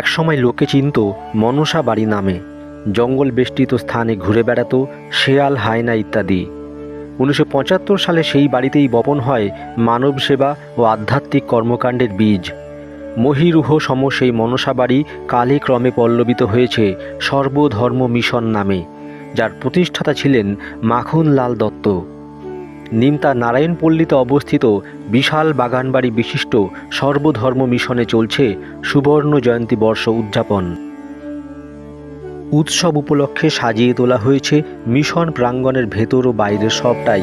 একসময় লোকে চিনত মনসা বাড়ি নামে। জঙ্গল বেষ্টিত স্থানে ঘুরে বেড়াতো শেয়াল, হায়না ইত্যাদি। উনিশশো পঁচাত্তর সালে সেই বাড়িতেই বপন হয় মানব সেবা ও আধ্যাত্মিক কর্মকাণ্ডের বীজ। মহিরুহ সম সেই মনসা বাড়ি কালে ক্রমে পল্লবিত হয়েছে সর্বধর্ম মিশন নামে, যার প্রতিষ্ঠাতা ছিলেন মাখনলাল দত্ত। নিমতা নারায়ণপল্লীতে অবস্থিত বিশাল বাগানবাড়ি বিশিষ্ট সর্বধর্ম মিশনে চলছে সুবর্ণ জয়ন্তী বর্ষ উদযাপন। উৎসব উপলক্ষে সাজিয়ে তোলা হয়েছে মিশন প্রাঙ্গণের ভেতর ও বাইরের সবটাই।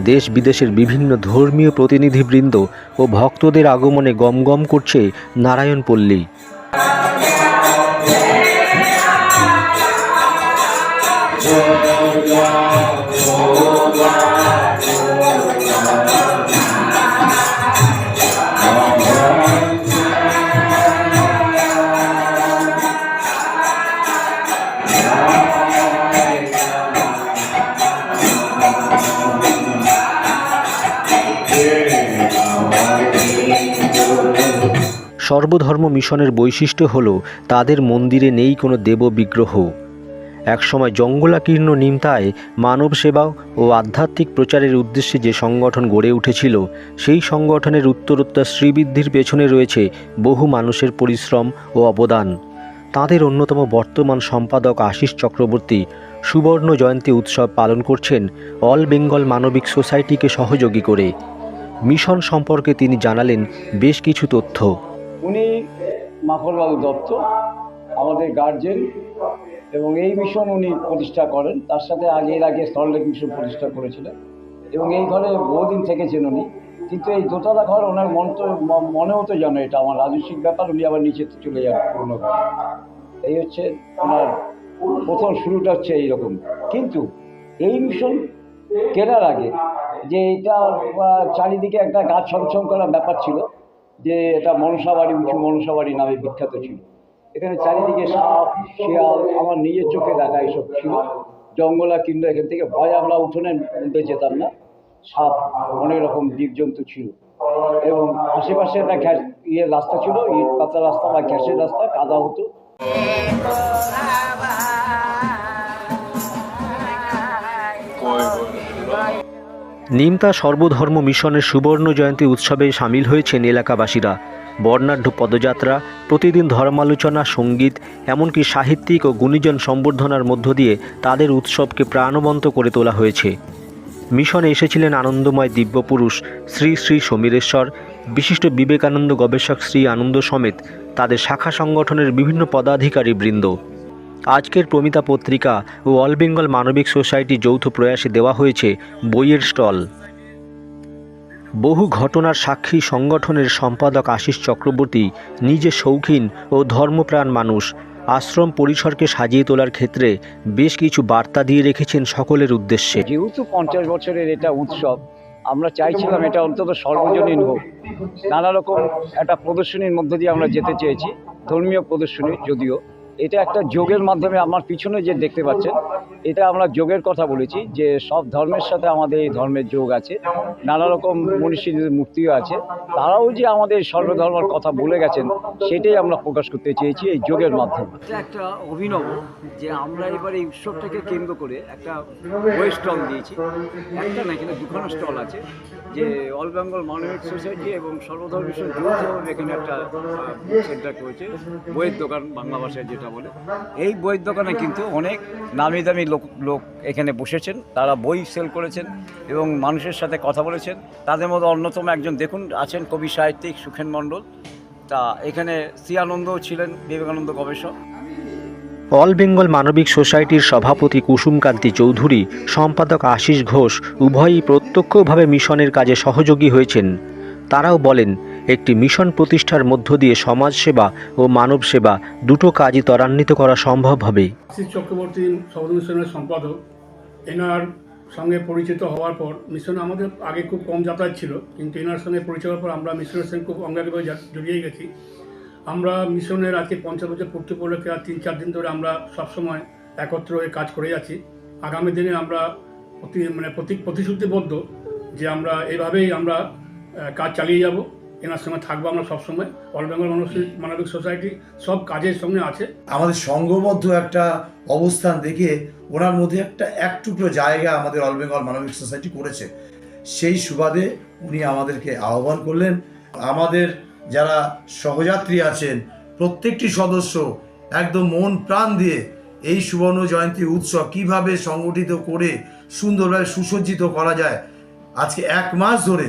দেশ বিদেশের বিভিন্ন ধর্মীয় প্রতিনিধিবৃন্দ ও ভক্তদের আগমনে গমগম করছে নারায়ণপল্লী। সর্বধর্ম মিশনের বৈশিষ্ট্য হল তাদের মন্দিরে নেই কোনো দেব বিগ্রহ। একসময় জঙ্গলাকীর্ণ নিমতায় মানব সেবা ও আধ্যাত্মিক প্রচারের উদ্দেশ্যে যে সংগঠন গড়ে উঠেছিল, সেই সংগঠনের উত্তরোত্তর শ্রীবৃদ্ধির পেছনে রয়েছে বহু মানুষের পরিশ্রম ও অবদান। তাদের অন্যতম বর্তমান সম্পাদক আশিস চক্রবর্তী সুবর্ণ জয়ন্তী উৎসব পালন করছেন অল বেঙ্গল মানবিক সোসাইটিকে সহযোগী করে। মিশন সম্পর্কে তিনি জানালেন বেশ কিছু তথ্য। উনি মাখনবাবু দত্ত, আমাদের গার্জেন এবং এই মিশন উনি প্রতিষ্ঠা করেন। তার সাথে আগে এর আগে সল্টলেক মিশন প্রতিষ্ঠা করেছিলেন। এবং এই ঘরে বহুদিন থেকেছেন উনি। কিন্তু এই দোতলা ঘর ওনার মন তো মনে হতো যেন এটা আমার রাজস্বিক ব্যাপার, উনি আবার নিচে চলে যান পুরোনো ঘরে। এই হচ্ছে ওনার প্রথম শুরুটা হচ্ছে এইরকম। কিন্তু এই মিশন কেনার আগে যে এটা চারিদিকে একটা গাছ ছমছম করার ব্যাপার ছিল যে এটা মনসা বাড়ি উঁচু মনসা বাড়ি নামে বিখ্যাত ছিল। এখানে চারিদিকে সাপ, শিয়াল, আমার নিজের চোখে দেখা এইসব ছিল। জঙ্গলা কিংবা এখান থেকে ভয় আমরা উঠোনে উঠে যেতাম না। সাপ অনেক রকম জীবজন্তু ছিল। এবং আশেপাশে একটা ঘ্যাস ইয়ে রাস্তা ছিল, ইট পাতা রাস্তা বা ঘ্যাসের রাস্তা, কাদা হতো। নিমতা সর্বধর্ম মিশনের সুবর্ণ জয়ন্তী উৎসবে সামিল হয়েছেন এলাকাবাসীরা। বর্ণাঢ্য পদযাত্রা, প্রতিদিন ধর্মালোচনা, সংগীত, এমনকি সাহিত্যিক ও গুণীজন সম্বর্ধনার মধ্য দিয়ে তাদের উৎসবকে প্রাণবন্ত করে তোলা হয়েছে। মিশনে এসেছিলেন আনন্দময় দিব্যপুরুষ শ্রী শ্রী সমীরেশ্বর, বিশিষ্ট বিবেকানন্দ গবেষক শ্রী আনন্দ সমেত তাদের শাখা সংগঠনের বিভিন্ন পদাধিকারী বৃন্দ আজকের প্রমিতা পত্রিকা ও অল বেঙ্গল মানবিক সোসাইটি যৌথ প্রয়াসে দেওয়া হয়েছে বইয়ের স্টল। বহু ঘটনার সাক্ষী সংগঠনের সম্পাদক আশিস চক্রবর্তী নিজে শৌখিন ও ধর্মপ্রাণ মানুষ। আশ্রম পরিসরকে সাজিয়ে তোলার ক্ষেত্রে বেশ কিছু বার্তা দিয়ে রেখেছেন সকলের উদ্দেশ্যে। যেহেতু পঞ্চাশ বছরের এটা উৎসব, আমরা চাইছিলাম এটা অন্তত সর্বজনীন হোক। নানা রকম একটা প্রদর্শনীর মধ্য দিয়ে আমরা যেতে চেয়েছি, ধর্মীয় প্রদর্শনী যদিও। এটা একটা যোগের মাধ্যমে আমার পিছনে যে দেখতে পাচ্ছেন এটা আমরা যোগের কথা বলেছি, যে সব ধর্মের সাথে আমাদের এই ধর্মের যোগ আছে। নানা রকম মনীষীদের মূর্তিও আছে, তারাও যে আমাদের সর্বধর্মের কথা বলে গেছেন, সেটাই আমরা প্রকাশ করতে চেয়েছি এই যোগের মাধ্যমে। একটা অভিনব যে আমরা এবার এই উৎসবটাকে কেন্দ্র করে একটা স্টল দিয়েছি। একটা না কিন্তু দুখানা স্টল আছে, যে অল বেঙ্গল মানবিক সোসাইটি এবং সর্বধর্ম মিশন যৌথভাবে এখানে একটা সেন্টার করেছে, বইয়ের দোকান বাংলা ভাষায় যেটা বলে, এই বইয়ের দোকানে কিন্তু অনেক নামি দামি লোক লোক এখানে বসেছেন, তারা বই সেল করেছেন এবং মানুষের সাথে কথা বলেছেন। তাদের মধ্যে অন্যতম একজন দেখুন, আছেন কবি সাহিত্যিক সুখেন মণ্ডল। তা এখানে শ্রী আনন্দও ছিলেন, বিবেকানন্দ গবেষক। অল বেঙ্গল মানবিক সোসাইটির সভাপতি কুসুমকান্তি চৌধুরী, সম্পাদক আশিস ঘোষ উভয়ই প্রত্যক্ষভাবে মিশনের কাজে সহযোগী হয়েছেন। তারাও বলেন একটি মিশন প্রতিষ্ঠার মধ্য দিয়ে সমাজসেবা ও মানব সেবা দুটো কাজই ত্বরান্বিত করা সম্ভব হবে। চক্রবর্তী সমাজ মিশনের সম্পাদক। এনার সঙ্গে পরিচিত হওয়ার পর মিশনে আমাদের আগে খুব কম যাতায়াত ছিল, কিন্তু এনার সঙ্গে পরিচয় হওয়ার পর আমরা মিশনের সঙ্গে খুব অঙ্গাঙ্গিভাবে জড়িয়ে গেছি। আমরা মিশনের আজকে পঞ্চাশ বছর পূর্তি উপলক্ষে আর তিন চার দিন ধরে আমরা সবসময় একত্র হয়ে কাজ করে যাচ্ছি। আগামী দিনে আমরা প্রতি মানে প্রতি প্রতিশ্রুতিবদ্ধ যে আমরা এভাবেই আমরা কাজ চালিয়ে যাব। এনার সঙ্গে থাকব আমরা সবসময়। অল বেঙ্গল মানসিক মানবিক সোসাইটি সব কাজের সঙ্গে আছে। আমাদের সংঘবদ্ধ একটা অবস্থান দেখে ওনার মধ্যে একটা এক টুকরো জায়গা আমাদের অল বেঙ্গল মানবিক সোসাইটি করেছে। সেই সুবাদে উনি আমাদেরকে আহ্বান করলেন। আমাদের যারা সহযাত্রী আছেন, প্রত্যেকটি সদস্য একদম মন প্রাণ দিয়ে এই সুবর্ণ জয়ন্তী উৎসব কীভাবে সংগঠিত করে সুন্দরভাবে সুসজ্জিত করা যায়, আজকে এক মাস ধরে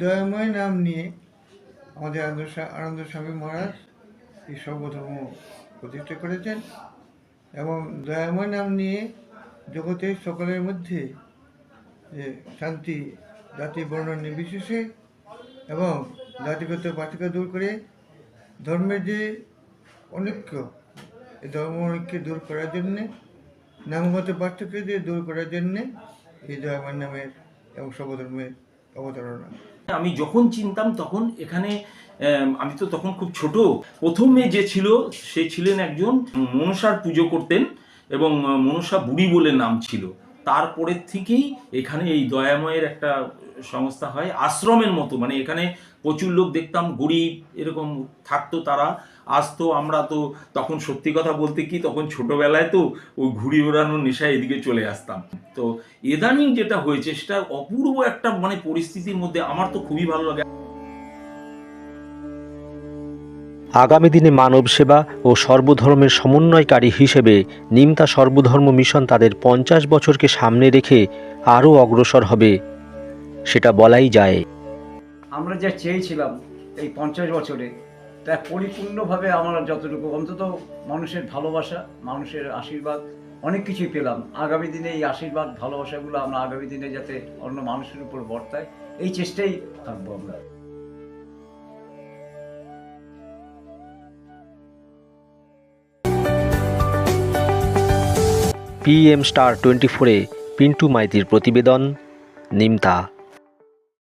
দয়াময় নাম নিয়ে আমাদের আনন্দ আনন্দ স্বামী মহারাজ এই সর্বধর্ম প্রতিষ্ঠা করেছেন এবং দয়াময় নাম নিয়ে জগতের সকলের মধ্যে যে শান্তি, জাতি বর্ণ নির্বিশেষে এবং জাতিগত পার্থক্য দূর করে ধর্মের যে অনৈক্য এই ধর্ম অনৈক্য দূর করার জন্যে, নামগত পার্থক্য দিয়ে দূর করার জন্যে এই দয়াময় নামের এবং সর্বধর্মের অবতারণা। আমি যখন চিনতাম তখন এখানে আমি তো তখন খুব ছোট। প্রথমে যে ছিল, সে ছিলেন একজন মনসার পুজো করতেন এবং মনসা বুড়ি বলে নাম ছিল। তারপরের থেকেই এখানে এই দয়াময়ের একটা সংস্থা হয়। আশ্রমের মতো মানে এখানে প্রচুর লোক দেখতাম, গরিব, এরকম থাকতো তারা। আসতো আমরা তো তখন সত্যি কথা বলতে কি তখন ছোটবেলায় তো ওই ঘুড়ি ওড়ানোর নেশায় এদিকে চলে আসতাম। তো ইদানিং যেটা হয়েছে সেটা অপূর্ব একটা মানে পরিস্থিতির মধ্যে আমার তো খুবই ভালো লাগে। আগামী দিনে মানব সেবা ও সর্বধর্মের সমন্বয়কারী হিসেবে নিমতা সর্বধর্ম মিশন তাদের পঞ্চাশ বছরকে সামনে রেখে আরও অগ্রসর হবে সেটা বলাই যায়। আমরা যা চেয়েছিলাম এই পঞ্চাশ বছরে তা পরিপূর্ণভাবে আমরা যতটুকু, অন্তত মানুষের ভালোবাসা, মানুষের আশীর্বাদ, অনেক কিছুই পেলাম। আগামী দিনে এই আশীর্বাদ, ভালোবাসাগুলো আমরা আগামী দিনে যাতে অন্য মানুষের উপর বর্তায় এই চেষ্টাই থাকব আমরা। পিএম স্টার টোয়েন্টি ফোরে পিন্টু মাইতির প্রতিবেদন, নিমতা।